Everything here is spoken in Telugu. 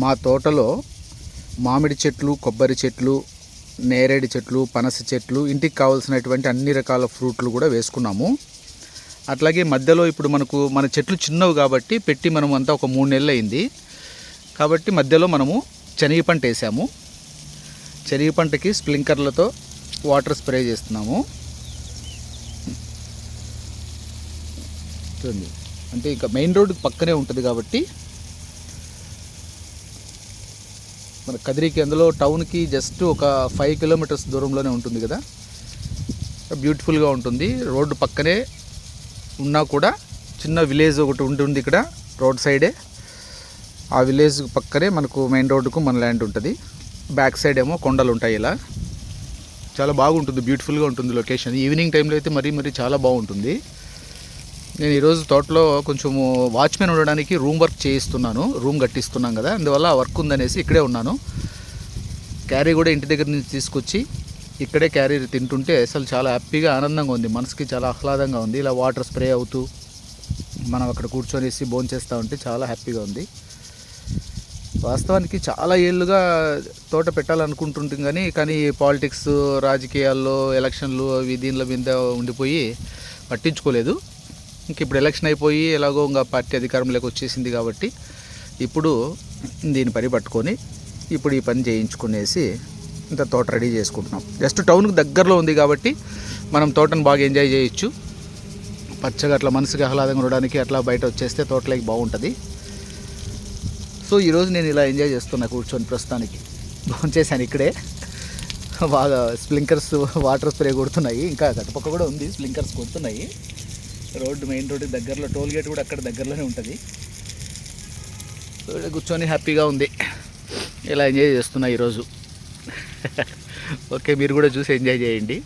మా తోటలో మామిడి చెట్లు కొబ్బరి చెట్లు నేరేడు చెట్లు పనస చెట్లు ఇంటికి కావాల్సినటువంటి అన్ని రకాల ఫ్రూట్లు కూడా వేసుకున్నాము. అట్లాగే మధ్యలో ఇప్పుడు మనకు మన చెట్లు చిన్నవి కాబట్టి పెట్టి మనం అంతా ఒక మూడు నెలలు అయింది. కాబట్టి మధ్యలో మనము శనగ పంట వేసాము. శనగ పంటకి స్ప్రింక్లర్లతో వాటర్ స్ప్రే చేస్తున్నాము. అంటే ఇక మెయిన్ రోడ్డు పక్కనే ఉంటుంది కాబట్టి మన కదిరికి అందులో టౌన్కి జస్ట్ ఒక ఫైవ్ కిలోమీటర్స్ దూరంలోనే ఉంటుంది కదా. బ్యూటిఫుల్గా ఉంటుంది. రోడ్డు పక్కనే ఉన్నా కూడా చిన్న విలేజ్ ఒకటి ఉంటుంది ఇక్కడ రోడ్ సైడే. ఆ విలేజ్ పక్కనే మనకు మెయిన్ రోడ్డుకు మన ల్యాండ్ ఉంటుంది. బ్యాక్ సైడ్ ఏమో కొండలు ఉంటాయి ఇలా. చాలా బాగుంటుంది బ్యూటిఫుల్గా ఉంటుంది లొకేషన్. ఈవినింగ్ టైంలో అయితే మరీ మరీ చాలా బాగుంటుంది. నేను ఈరోజు తోటలో కొంచెము వాచ్మెన్ ఉండడానికి రూమ్ వర్క్ చేయిస్తున్నాను రూమ్ కట్టిస్తున్నాం కదా అందువల్ల వర్క్ ఉందనేసి ఇక్కడే ఉన్నాను. క్యారీ కూడా ఇంటి దగ్గర నుంచి తీసుకొచ్చి ఇక్కడే క్యారీ తింటుంటే అసలు చాలా హ్యాపీగా ఆనందంగా ఉంది. మనసుకి చాలా ఆహ్లాదంగా ఉంది. ఇలా వాటర్ స్ప్రే అవుతూ మనం అక్కడ కూర్చొనేసి భోంచేస్తూ చేస్తూ ఉంటే చాలా హ్యాపీగా ఉంది. వాస్తవానికి చాలా ఏళ్ళుగా తోట పెట్టాలనుకుంటుంటుంది కానీ కానీ పాలిటిక్స్ రాజకీయాల్లో ఎలక్షన్లు అవి దీనిల మీద ఉండిపోయి పట్టించుకోలేదు. ఇంక ఇప్పుడు ఎలక్షన్ అయిపోయి ఎలాగో ఇంకా పార్టీ అధికారంలోకి వచ్చేసింది కాబట్టి ఇప్పుడు దీని పని పట్టుకొని ఇప్పుడు ఈ పని చేయించుకునేసి ఇంత తోట రెడీ చేసుకుంటున్నాం. జస్ట్ టౌన్కి దగ్గరలో ఉంది కాబట్టి మనం తోటను బాగా ఎంజాయ్ చేయొచ్చు. పచ్చగా అట్లా మనసుకి ఆహ్లాదంగా ఉండడానికి అట్లా బయట వచ్చేస్తే తోటలోకి బాగుంటుంది. సో ఈరోజు నేను ఇలా ఎంజాయ్ చేస్తున్నా కూర్చొని ప్రస్తుతానికి. చేశాను ఇక్కడే. బాగా స్ప్లింకర్స్ వాటర్ స్ప్రే కొడుతున్నాయి. ఇంకా గటపక్క కూడా ఉంది స్ప్లింకర్స్ కొడుతున్నాయి. రోడ్డు మెయిన్ రోడ్డు దగ్గరలో టోల్ గేట్ కూడా అక్కడ దగ్గరలోనే ఉంటుంది. కూర్చొని హ్యాపీగా ఉంది. ఇలా ఎంజాయ్ చేస్తున్నా ఈరోజు? ఓకే మీరు కూడా చూసి ఎంజాయ్ చేయండి.